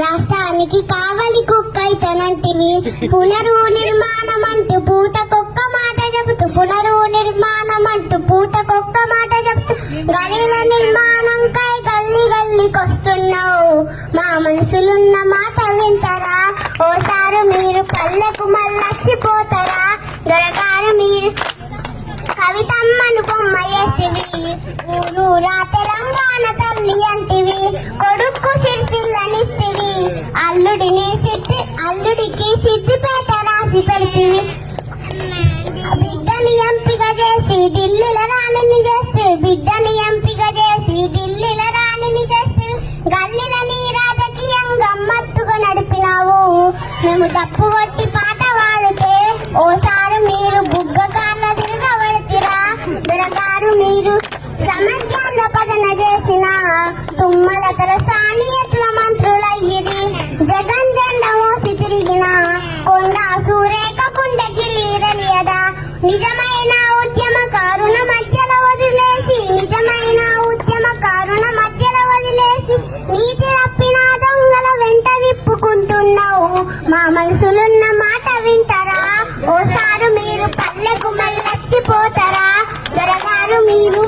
రాష్ట్రానికి కావలి కుక్క ఇతనంటివి పునరు నిర్మాణం అంటూ పూటకొక్క మాట చెబుతూ పునరు నిర్మాణం అంటూ పూటకొక్క మాట చెబుతూ గలీల నిర్మాణంకై గల్లి గల్లికొస్తున్నావు మా మనసులున్న మాట వింటారా? ఓసారి మీరు పల్లెకు మళ్ళచ్చిపోతారా? దొరగారు రాసి పెడితివి బిడ్డని ఎంపిక చేసి ఢిల్లీల రాణిని చేస్తే బిడ్డని ఎంపిక చేసి ఢిల్లీల రాణిని చేస్తే గల్లీల నీ రాజకీయం గమ్మత్తుగా నడిపినావు. మేము తప్పు కొట్టి పాట పాడితే ఓసారి మీరు బుగ్గ కార్ల తిరగబడితిరా దొరగారు మీరు సమజ్ఞాన పదన చేసిన తుమ్మల తల నిజమైన ఉద్యమకారుల మధ్యలో వదిలేసి నిజమైన ఉద్యమకారుల మధ్యలో వదిలేసి నీతి తప్పిన దొంగల వెంట తిప్పుకుంటున్నావు. మా మనసులున్న మాట వింటారా? ఓసారి మీరు పల్లెకు మళ్ళొచ్చిపోతారా? దొరగారు మీరు.